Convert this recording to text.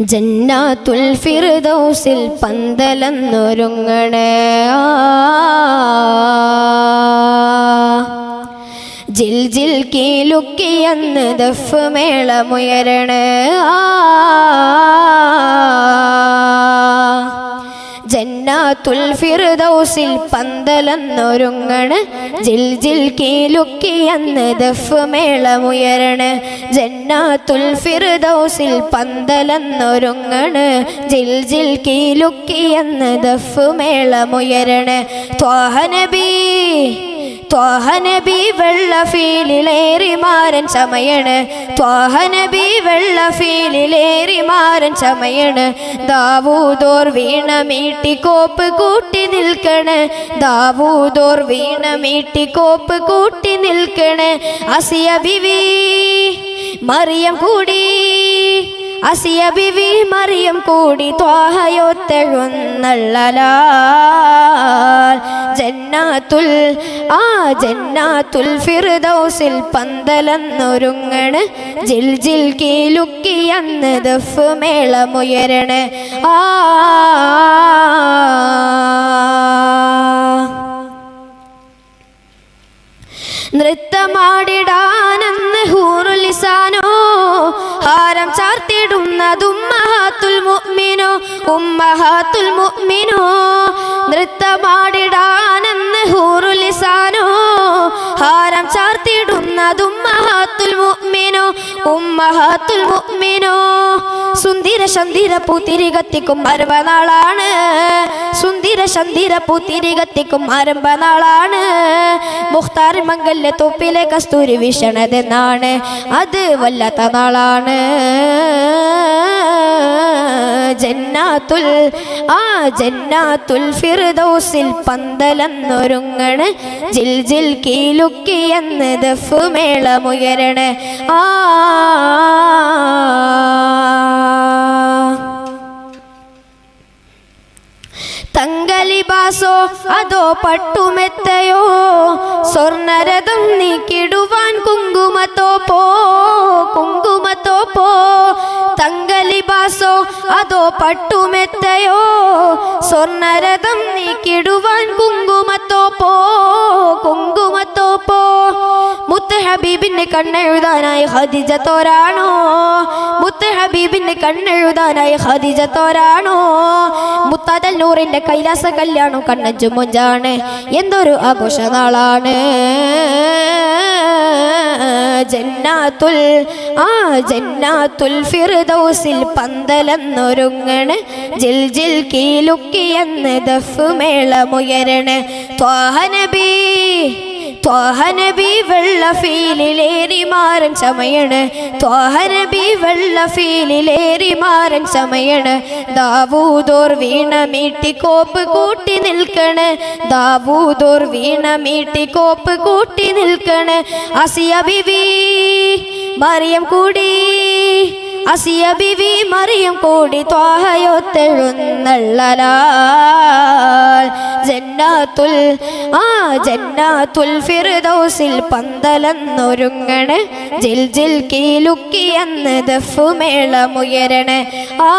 ജന്നാത്തുൽ ഫിർദൗസിൽ പന്തലെന്നൊരുങ്ങണേ. ജിൽ ജിൽ കീലുക്കിയെന്ന് ദഫ് മേളമുയരണേ ആ. ജന്നാത്തുൽ ഫിർദൗസിൽ പന്തലെന്നൊരുങ്ങണ്. ജിൽ ജിൽ കീലുക്കിയെന്ന് ദഫ് മേളമുയരണ്. ജന്നാത്തുൽ ഫിർദൗസിൽ പന്തലെന്നൊരുങ്ങണ്. ജിൽ ജിൽ കീലുക്കിയെന്ന് ദഫ് മേളമുയരണ്. ത്വാഹനബീ ത്വാഹനബി വെള്ള ഫീലിലേറി മാരൻ ചമയണ്. ത്വാഹനബി വെള്ള ഫീലിലേറി മാരൻ ചമയണ്. ദാവൂദോർ വീണ മീട്ടി കോപ്പ് കൂട്ടി നിൽക്കണ്. ദാവൂദോർ വീണ മീട്ടി കോപ്പ് കൂട്ടി നിൽക്കണ്. അസിയ ബിവി മറിയം കൂടി. അസിയ ബിവി മറിയം കൂടി. ത്വാഹയൊത്തെഴുന്നള്ളലാൽ ജന്നാത്തുൽ ആ ജന്നാത്തുൽ ഫിർദൗസിൽ പന്തലെന്നൊരുങ്ങണ്. ജിൽ ജിൽ കീലുക്കിയെന്ന് ദഫ് മേളമുയരണ്. ആ നൃത്തമാടിടാനെന്ന് ഹൂറുലിസാനോ ഹാരം ചാർത്തിടുന്നതുമ്മഹാത്തുൽ മുഅ്മിനോ ഉമ്മഹാത്തുൽ മുഅ്മിനോ. നൃത്തമാടിടാനെന്ന് സുന്ദര ശന്ദിര പൂത്തിരി കത്തിക്കും അരമ്പനാളാണ്. സുന്ദര ശന്ദിര പൂത്തിരി കത്തിക്കും മുഖ്താർ മംഗല്യ തോപ്പിലെ കസ്തൂരി വീശണതെന്നാണ്. അത് വല്ലാത്ത നാളാണ്. ജന്നാത്തുൽ ആ ജന്നാത്തുൽ ഫിർദൗസിൽ പന്തലെന്നൊരുങ്ങണ്. ജിൽ ജിൽ കീലുക്കിയെന്ന് ദഫ് മേളമുയരണ്. ആ തങ്കലിബാസോ അതോ പട്ടുമെത്തയോ? സ്വർണരഥം നീക്കിടുവാൻ കുങ്കുമത്തോ പോ? പട്ടുമെത്തയോ? സ്വർണരഥം നീക്കിടുവാൻ കുങ്കുമത്തോ പോ? കുങ്കുമത്തോ പോ? മുത്ത് ഹബീബിന്റെ കണ്ണെഴുതാനായി ഹദിജ തോരാണോ? മുത്ത് ഹബീബിന്റെ കണ്ണെഴുതാനായി ഹദിജ തോരാണോ? മുത്താതൽ നൂറിന്റെ കൈലാസ കല്യാണം കണ്ണഞ്ചു മുഞ്ചാണ് എന്തൊരു ആഘോഷ നാളാണ് ജന്നാത്തുൽ ആ ജന്നാത്തുൽ ഫിർദൗസിൽ പന്തലെന്നൊരുങ്ങണ്. ജിൽ ജിൽ കീലുക്കിയെന്ന് ദഫ് മേളമുയരണ് ത്വാഹനബീ ത്വാഹനബി വെള്ള ഫീലിലേറി മാറൻ ചമയണ്. ത്വാഹനബി വെള്ള ഫീലിലേറി മാറൻ ചമയണ്. ദാവൂദോർ വീണ മീട്ടി കോപ്പ് കൂട്ടി നിൽക്കണ്. ദാവൂദോർ വീണ മീട്ടി കോപ്പ് കൂട്ടി നിൽക്കണ്. അസിയ മറിയം കൂടി. അസിയ ബിവി മറിയം കൂടി. ത്വാഹയൊത്തെഴുന്നള്ളലാൽ ജന്നാത്തുൽ ആ ജന്നാത്തുൽ ഫിർദൗസിൽ പന്തലെന്നൊരുങ്ങണ്. ജിൽ ജിൽ കീലുക്കിയെന്ന് ദഫ് മേളമുയരണ് ആ